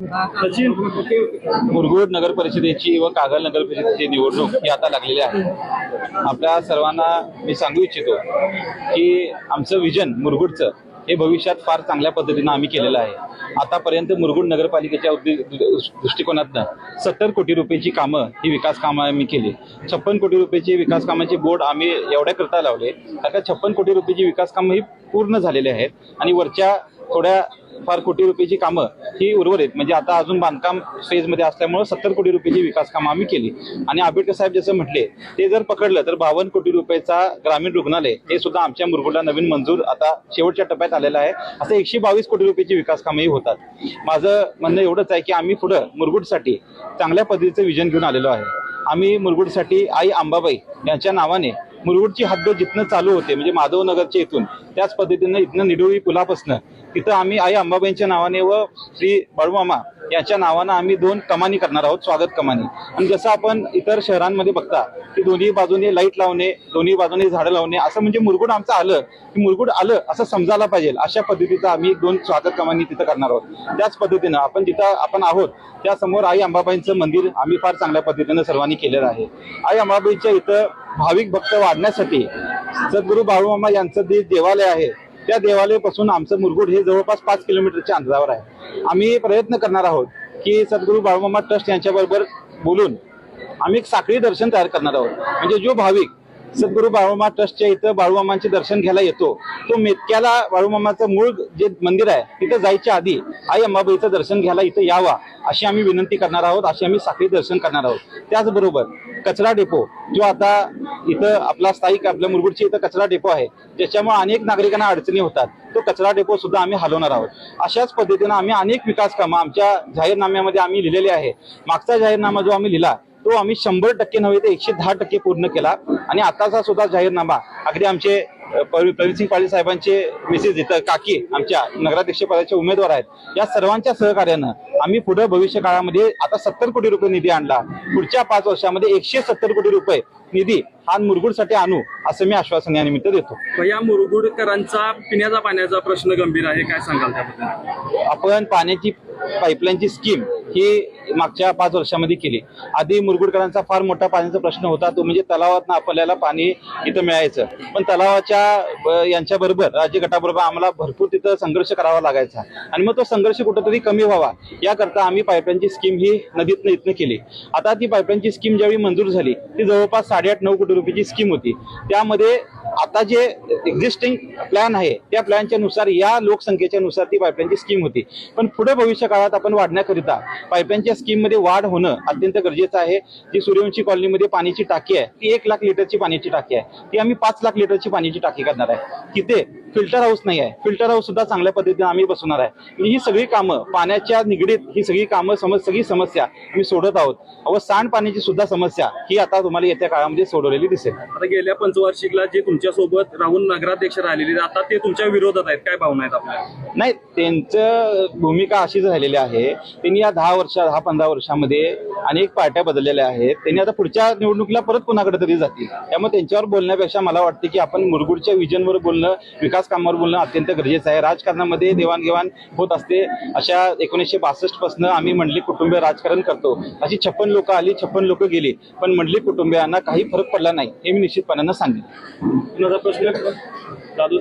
सचिन मुरगुड नगर परिषदेची व कागल नगर परिषदेची निवडणूक ही आता लागलेली आहे. आपल्या सर्वांना मी सांगू इच्छितो की आमचं विजन मुरगुडचं हे भविष्यात फार चांगल्या पद्धतीनं आम्ही केलेलं आहे. आतापर्यंत मुरगुड नगरपालिकेच्या दृष्टिकोनातनं सत्तर कोटी रुपयाची कामं ही विकास कामं आम्ही केली. छप्पन कोटी रुपयाची विकास कामाचे बोर्ड आम्ही एवढ्या करता लावले कारण का छप्पन कोटी रुपयाची विकास कामं ही पूर्ण झालेली आहेत आणि वरच्या थोड्या फार कोटी रुपयाची कामं ही उर्वरित म्हणजे आता अजून बांधकाम फेजमध्ये असल्यामुळे सत्तर कोटी रुपयाची विकास कामं आम्ही केली. आणि आंबेडकर साहेब जसं म्हटले ते जर पकडलं तर बावन्न कोटी रुपयाचा ग्रामीण रुग्णालय हे सुद्धा आमच्या मुरगुडला नवीन मंजूर आता शेवटच्या टप्प्यात आलेलं आहे. असं एकशे बावीस कोटी रुपयाची विकास कामंही होतात. माझं म्हणणं एवढंच आहे की आम्ही पुढं मुरगुडसाठी चांगल्या पद्धतीचं विजन घेऊन आलेलो आहे. आम्ही मुरगुडसाठी आई आंबाबाई यांच्या नावाने मुरगुडची हद्द जिथनं चालू होते म्हणजे माधवनगरच्या इथून त्याच पद्धतीनं इथनं निडोळी पुलापासनं तिथं आम्ही आई अंबाबाईंच्या नावाने व श्री बळमामा यांच्या नावानं आम्ही दोन कमानी करणार आहोत स्वागत कमानी. आणि जसं आपण इतर शहरांमध्ये बघता की दोन्ही बाजूने लाइट लावणे दोन्ही बाजूने झाडं लावणे असं म्हणजे मुरगुड आमचं आलं की मुरगुड आलं असं समजायला पाहिजे अशा पद्धतीचं आम्ही दोन स्वागत कमानी तिथं करणार आहोत. त्याच पद्धतीनं आपण जिथं आपण आहोत त्यासमोर आई अंबाबाईंचं मंदिर आम्ही फार चांगल्या पद्धतीनं सर्वांनी केलेलं आहे. आई अंबाबाईच्या इथं भाविक भक्त वाढण्यासाठी सद्गुरू बाळूमामा यांचं जे देवालय आहे त्या देवालयापासून आमचं मुरगुड हे जवळपास पाच किलोमीटरच्या अंतरावर आहे. आम्ही प्रयत्न करणार आहोत की सद्गुरू बाळूमामा ट्रस्ट यांच्याबरोबर बोलून आम्ही एक साखळी दर्शन तयार करणार आहोत. म्हणजे जो भाविक सद्गुरू बाळूमामा ट्रस्टच्या इथं बाळूमामांचे दर्शन घ्यायला येतो तो मेतक्याला बाळूमामाचं मूळ जे मंदिर आहे तिथं जायच्या आधी आई अंबाबाईचं दर्शन घ्यायला इथं यावा अशी आम्ही विनंती करणार आहोत अशी आम्ही साखळी दर्शन करणार आहोत. त्याचबरोबर कचरा डेपो जो आता इथं आपला स्थायिक आपल्या मुरगुडची इथं कचरा डेपो आहे ज्याच्यामुळे अनेक नागरिकांना अडचणी होतात तो कचरा डेपो सुद्धा आम्ही हलवणार आहोत. अशाच पद्धतीनं आम्ही अनेक विकास कामं आमच्या जाहीरनाम्यामध्ये आम्ही लिहिलेले आहे. मागचा जाहीरनामा जो आम्ही लिहिला तो आम्ही शंभर टक्के नव्हे तर एकशे दहा टक्के पूर्ण केला. आणि आताचा सुद्धा जाहीरनामा. अगदी आमचे प्रवीणसिंग पाटील साहेबांचे मिसेस इथं काकी आमच्या नगराध्यक्ष पदाचे उमेदवार आहेत. या सर्वांच्या सहकार्यानं आम्ही पुढे भविष्य काळामध्ये आता सत्तर कोटी रुपये निधी आणला. पुढच्या पाच वर्षामध्ये एकशे सत्तर कोटी रुपये निधी हा मुरगुडसाठी आणू असं मी आश्वासन या निमित्त देतो. या मुरगुडकरांचा पिण्याचा पाण्याचा प्रश्न गंभीर आहे. काय सांगाल त्याबद्दल? आपण पाण्याची पाईपलाईनची स्कीम ही मागच्या पाच वर्षामध्ये केली. आधी मुरगुडकरांचा फार मोठा पाण्याचा प्रश्न होता. तो म्हणजे तलावातनं आपल्याला पाणी इथं मिळायचं. पण तलावाच्या यांच्या बरोबर राज्य गटाबरोबर आम्हाला भरपूर तिथं संघर्ष करावा लागायचा. आणि मग तो संघर्ष कुठंतरी कमी व्हावा. याकरता आम्ही पाईपलाईनची स्कीम ही नदीतनं इथनं केली. आता ती पाईपलाईनची स्कीम ज्यावेळी मंजूर झाली ती जवळपास साडेआठ नऊ कोटी रुपयाची स्कीम होती. त्यामध्ये आता जे एक्झिस्टिंग प्लॅन आहे त्या प्लॅनच्या नुसार या लोकसंख्येच्या नुसार ती पाईपलाईनची स्कीम होती. पण पुढे भविष्य काळात आपण वाढण्याकरिता पाईपलाईनच्या स्कीममध्ये वाढ होणं अत्यंत गरजेचं आहे. जी सूर्यवंशी कॉलनीमध्ये पाण्याची टाकी आहे ती एक लाख लिटरची पाण्याची टाकी आहे. ती आम्ही पाच लाख लिटरची पाण्याची टाकी करणार आहे. तिथे फिल्टर हाऊस नाही आहे. फिल्टर हाऊस सुद्धा चांगल्या पद्धतीने आम्ही बसवणार आहे. म्हणजे ही सगळी कामं पाण्याच्या निगडीत ही सगळी कामं समज सगळी समस्या आम्ही सोडत आहोत. व सांडपाण्याची सुद्धा समस्या ही आता तुम्हाला येत्या काळामध्ये सोडवलेली दिसेल. आता गेल्या पंचवार्षिकला जे तुमच्यासोबत राहून नगराध्यक्ष राहिलेले आता ते तुमच्या विरोधात आहेत. काय भावना आहेत आपल्या? नाही त्यांचं भूमिका अशीच राहिलेली आहे. त्यांनी या दहा वर्षा दहा पंधरा वर्षामध्ये अनेक पार्ट्या बदललेल्या आहेत. त्यांनी आता पुढच्या निवडणुकीला परत कोणाकडे तरी जातील. त्यामुळे त्यांच्यावर बोलण्यापेक्षा मला वाटते की आपण मुरगुडच्या विजनवर बोलणं विकास कामावर बोलणं अत्यंत गरजेचं आहे. राजकारणामध्ये देवाणघेवाण होत असते. अशा एकोणीसशे बासष्टपासून आम्ही मंडलिक कुटुंबीय राजकारण करतो. अशी छप्पन लोक आली छप्पन लोक गेली पण मंडलिक कुटुंबियांना काही फरक पडला नाही हे मी निश्चितपणानं सांगेन. प्रश्न? दादू